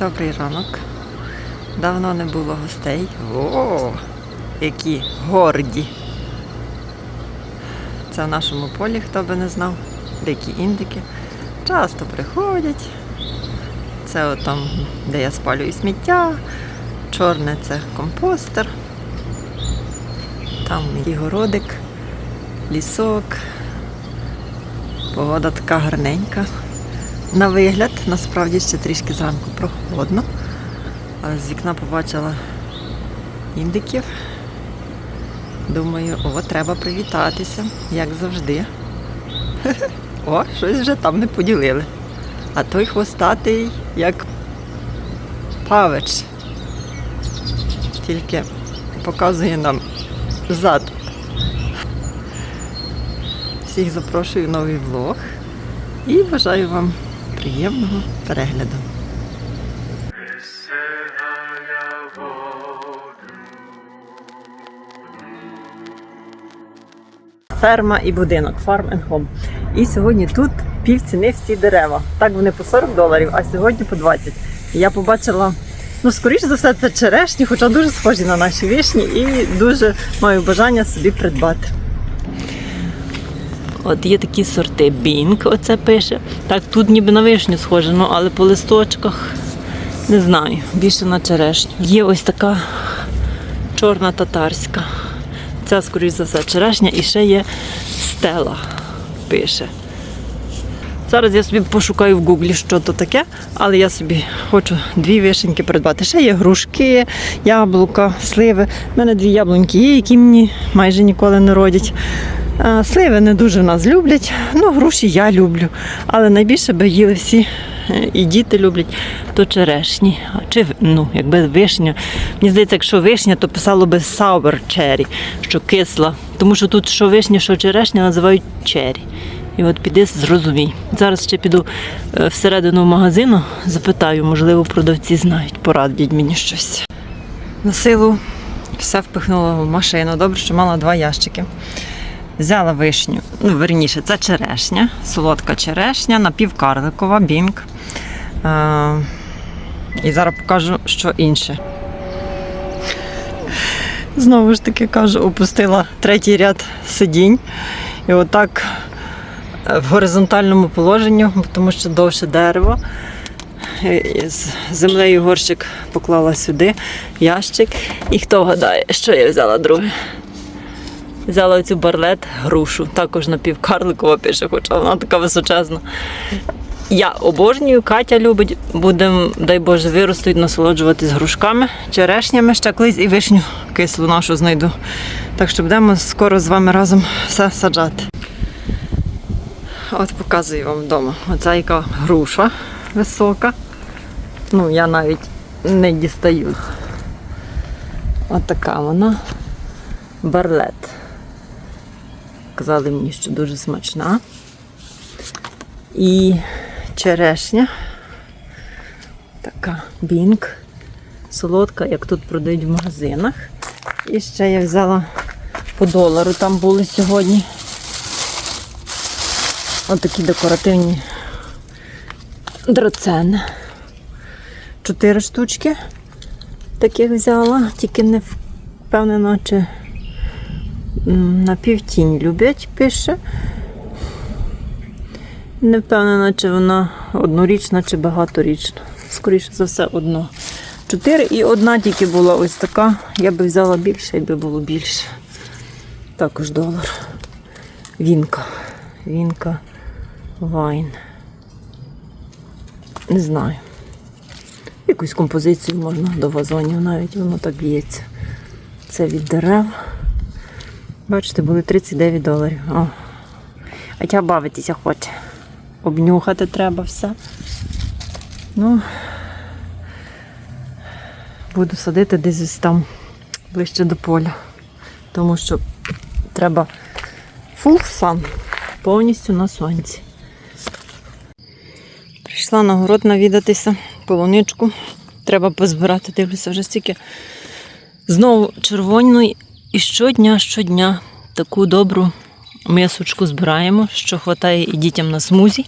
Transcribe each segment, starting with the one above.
Добрий ранок. Давно не було гостей. О, які горді. Це в нашому полі, хто би не знав. Дикі індики. Часто приходять. Це от там, де я спалюю сміття. Чорне це компостер. Там і городик, лісок. Погода така гарненька. На вигляд, насправді ще трішки зранку прохолодно. З вікна побачила індиків. Думаю, о, треба привітатися, як завжди. О, щось вже там не поділили. А той хвостатий, як павич. Тільки показує нам зад. Всіх запрошую в новий влог і бажаю вам приємного перегляду. Ферма і будинок, and Home. І сьогодні тут пів ціни всі дерева. Так вони по 40 доларів, а сьогодні по 20. Я побачила, ну скоріш за все, це черешні, хоча дуже схожі на наші вишні, і дуже маю бажання собі придбати. От є такі сорти Бінк, оце пише. Так, тут ніби на вишню схоже, ну але по листочках не знаю, більше на черешню. Є ось така чорна татарська. Це, скоріш за все, черешня і ще є стела, пише. Зараз я собі пошукаю в гуглі, що то таке, але я собі хочу дві вишеньки придбати. Ще є грушки, яблука, сливи. У мене дві яблуньки є, які мені майже ніколи не родять. А, Сливи не дуже нас люблять, ну груші я люблю. Але найбільше би їли всі е, і діти люблять, то черешні. Чи ну, якби вишня. Мені здається, якщо вишня, то писало би sour cherry, що кисла. Тому що тут що вишня, що черешня називають cherry. І от піди зрозумій. Зараз ще піду е, всередину магазину, запитаю, можливо, продавці знають, порадять мені щось. На силу все впихнула в машину. Добре, що мала два ящики. Взяла вишню, ну, верніше, це черешня, солодка черешня, напівкарликова, бінк. Е, і зараз покажу, що інше. Знову ж таки кажу, опустила третій ряд сидінь. І отак е, в горизонтальному положенні, тому що довше дерево. З землею горщик поклала сюди, ящик. І хто вгадає, що я взяла друге? Взяла оцю барлет грушу, також напівкарликова пише, хоча вона така височезна. Я обожнюю, Катя любить, будемо, дай Боже, виростуть, насолоджуватись грушками, черешнями, ще колись і вишню кислу нашу знайду. Так що будемо скоро з вами разом все саджати. От показую вам вдома. Оця яка груша висока. Ну, я навіть не дістаю. От вона. Барлет. Казали мені, що дуже смачна. І черешня. Така бінк. Солодка, як тут продають в магазинах. І ще я взяла по долару, там були сьогодні. Ось такі декоративні драцени. Чотири штучки таких взяла, тільки не впевнена, чи на півтінь люблять, пише. Не впевнена, чи вона однорічна, чи багаторічна. Скоріше за все, одно. Чотири і одна тільки була ось така. Я би взяла більше, якби було більше. Також долар. Вінка. Вінка Вайн. Не знаю. Якусь композицію можна до вазонів навіть, воно так б'ється. Це від дерев. Бачите, були 39 доларів. О. А тя бавитися хоче. Обнюхати треба все. Ну, буду садити десь там ближче до поля. Тому що треба full sun, повністю на сонці. Прийшла на город навідатися, полуничку. Треба позбирати, дивлюся, вже стільки. Знову червоної і щодня, щодня таку добру мисочку збираємо, що вистачає і дітям на смузі,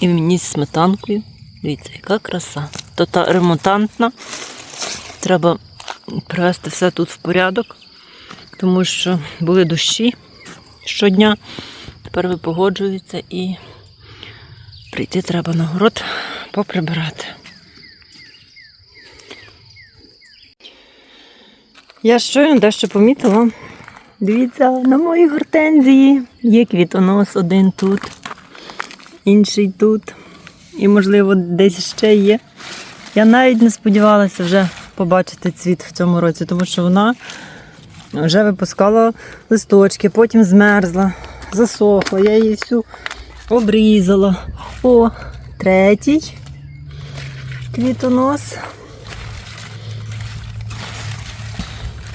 і мені з сметанкою. Дивіться, яка краса. чистота ремонтантна. Треба привести все тут в порядок, тому що були дощі щодня. Тепер випогоджуються і прийти треба на город поприбирати. Я щойно дещо помітила. Дивіться, на моїй гортензії є квітонос один тут, інший тут. І, можливо, десь ще є. Я навіть не сподівалася вже побачити цвіт в цьому році, тому що вона вже випускала листочки, потім змерзла, засохла. Я її всю обрізала. О, третій квітонос.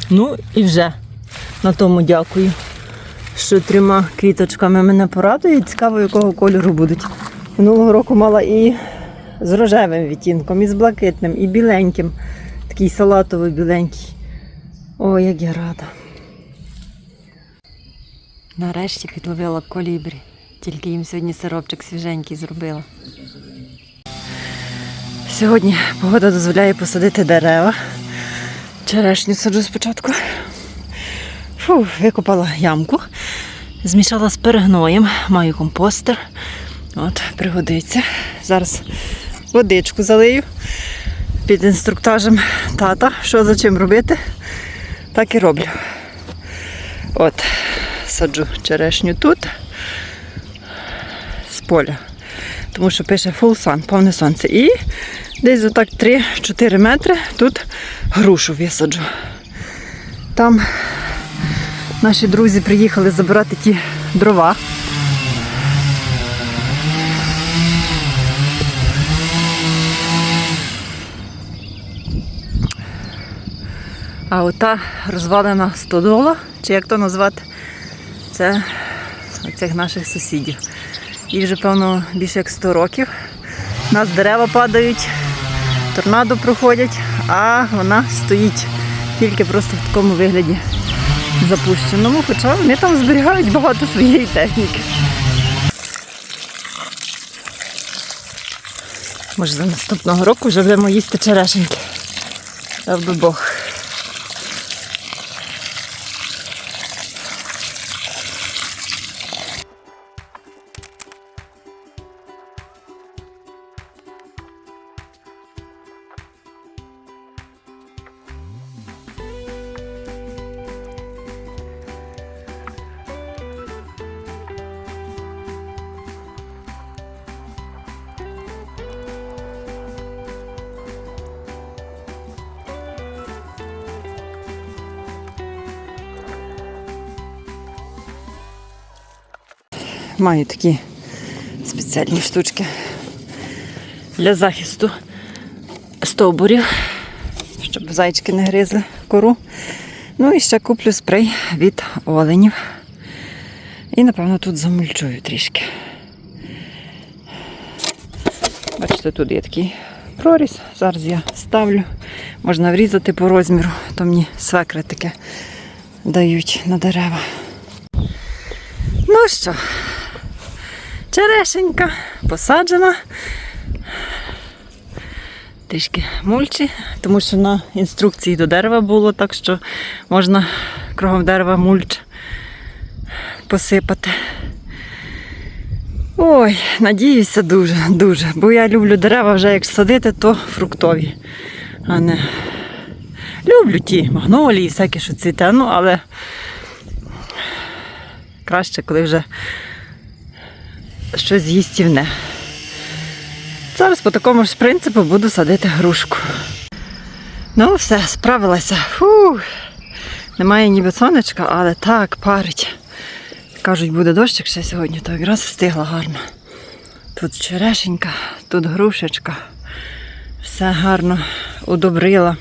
Ну і вже на тому дякую, що трьома квіточками мене порадує. Цікаво, якого кольору будуть. Минулого року мала і з рожевим відтінком, і з блакитним, і біленьким. Такий салатовий біленький. Ой, як я рада. Нарешті підловила колібрі. Тільки їм сьогодні сиропчик свіженький зробила. Сьогодні погода дозволяє посадити дерева. Черешню саджу спочатку. Фу, викопала ямку, змішала з перегноєм, маю компостер. От, пригодиться. Зараз водичку залию під інструктажем тата, що за чим робити, так і роблю. От, саджу черешню тут, з поля. Тому що пише full sun, повне сонце. І десь отак 3-4 метри тут грушу висаджу. Там наші друзі приїхали забирати ті дрова. А ота розвалена стодола, чи як то назвати, це оцих наших сусідів. Їй вже, певно, більше як 100 років. У нас дерева падають, торнадо проходять, а вона стоїть тільки просто в такому вигляді запущеному, хоча вони там зберігають багато своєї техніки. Може, за наступного року вже будемо їсти черешеньки. Дав би Бог. Маю такі спеціальні штучки для захисту стовбурів, щоб зайчики не гризли кору. Ну і ще куплю спрей від оленів. І, напевно, тут замульчую трішки. Бачите, тут є такий проріз. Зараз я ставлю. Можна врізати по розміру, то мені свекри таке дають на дерева. Ну що, черешенька посаджена. Трішки мульчі, тому що на інструкції до дерева було, так що можна кругом дерева мульч посипати. Ой, надіюся дуже, дуже. Бо я люблю дерева вже як садити, то фруктові. А не люблю ті магнолії, всякі, що цвіте, ну але краще, коли вже щось їстівне. Зараз по такому ж принципу буду садити грушку. Ну, все, справилася. Фу. Немає ніби сонечка, але так парить. Кажуть, буде дощик ще сьогодні, то якраз встигла гарно. Тут черешенька, тут грушечка. Все гарно удобрила,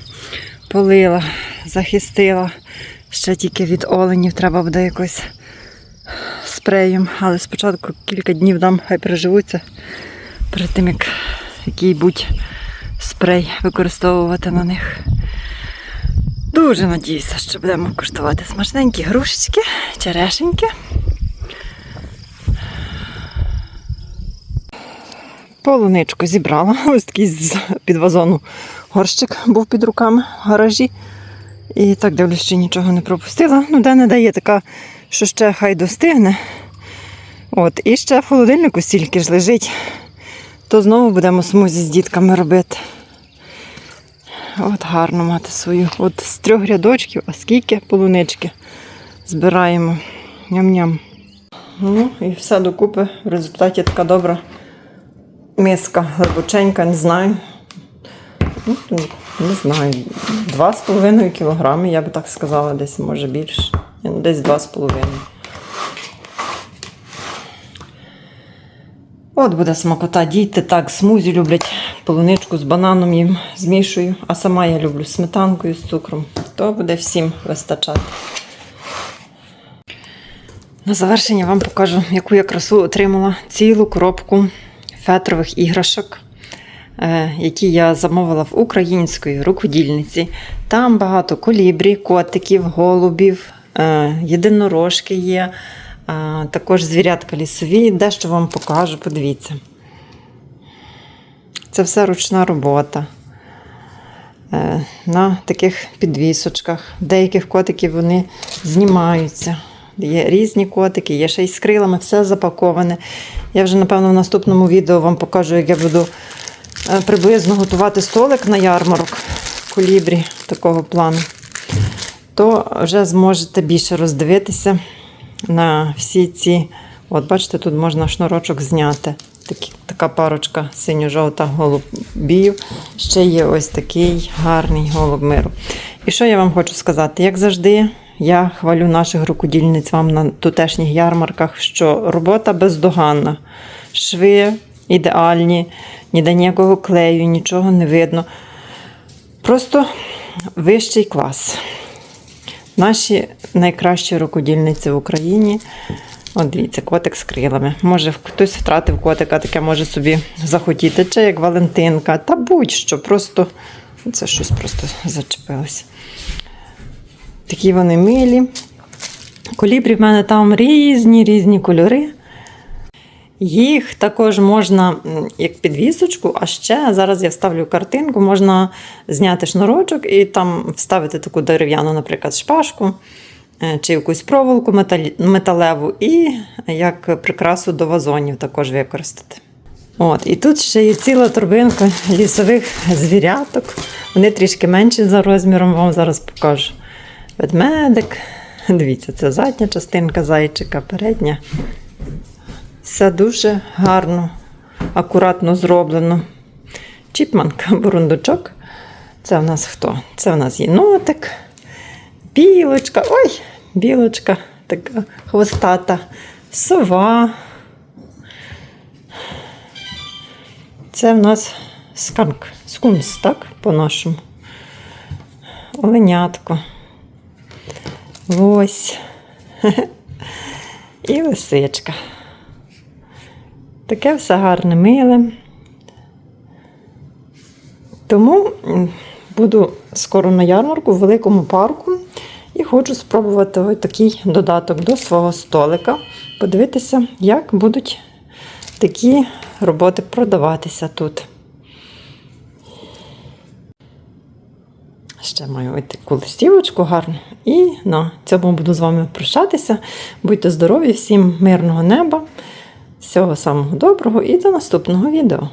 полила, захистила. Ще тільки від оленів треба буде якось спреєм. Але спочатку кілька днів дам, хай переживуться перед тим, як який-будь спрей використовувати на них. Дуже надіюся, що будемо куштувати смачненькі грушечки, черешеньки. Полуничку зібрала. Ось такий з під вазону горщик був під руками в гаражі. І так дивлюсь, що нічого не пропустила. Ну, де не дає така, що ще хай достигне. От, і ще в холодильнику стільки ж лежить. То знову будемо смузі з дітками робити. От гарно мати свою. От з трьох рядочків, а скільки полунички збираємо. Ням-ням. Ну і все докупи. В результаті така добра миска глибоченька, не знаю. Ну, не знаю, 2,5 кілограми, я би так сказала, десь може більше. Ну, Десь 2,5. От буде смакота. Діти так смузі люблять полуничку з бананом їм змішую, а сама я люблю сметанкою з цукром. То буде всім вистачати. На завершення вам покажу, яку я красу отримала цілу коробку фетрових іграшок, е, які я замовила в української рукодільниці. Там багато колібрі, котиків, голубів, єдинорожки є, е, також звірятка лісові. Дещо вам покажу, подивіться. Це все ручна робота. Е, На таких підвісочках. Деяких котиків вони знімаються. Є різні котики, є ще й з крилами, все запаковане. Я вже, напевно, в наступному відео вам покажу, як я буду е, приблизно готувати столик на ярмарок в колібрі такого плану. То вже зможете більше роздивитися на всі ці. От, бачите, тут можна шнурочок зняти. Такі, така парочка синьо-жовта голубів. Ще є ось такий гарний голуб миру. І що я вам хочу сказати? Як завжди, я хвалю наших рукодільниць вам на тутешніх ярмарках, що робота бездоганна, шви ідеальні, ніде ніякого клею, нічого не видно. Просто вищий клас. Наші найкращі рукодільниці в Україні. От дивіться, котик з крилами. Може, хтось втратив котика, таке може собі захотіти, чи як Валентинка, та будь-що, просто це щось просто зачепилося. Такі вони милі. Колібрі в мене там різні різні кольори. Їх також можна як підвісочку, а ще зараз я вставлю картинку, можна зняти шнурочок і там вставити таку дерев'яну, наприклад, шпажку е, чи якусь проволоку металеву, і як прикрасу до вазонів також використати. От, і тут ще є ціла торбинка лісових звіряток. Вони трішки менші за розміром, вам зараз покажу. Ведмедик. Дивіться, це задня частинка зайчика, передня. Все дуже гарно, акуратно зроблено. Чіпманка, бурундучок. Це в нас хто? Це в нас єнотик, білочка. Ой, білочка, така хвостата, сова. Це в нас сканк, скунс, так, по-нашому. Оленятко. Ось. І лисичка. Таке все гарне миле. Тому буду скоро на ярмарку в великому парку і хочу спробувати ось такий додаток до свого столика. Подивитися, як будуть такі роботи продаватися тут. Ще маю ось таку листівочку гарну. І на цьому буду з вами прощатися. Будьте здорові, всім мирного неба, всього самого доброго і до наступного відео.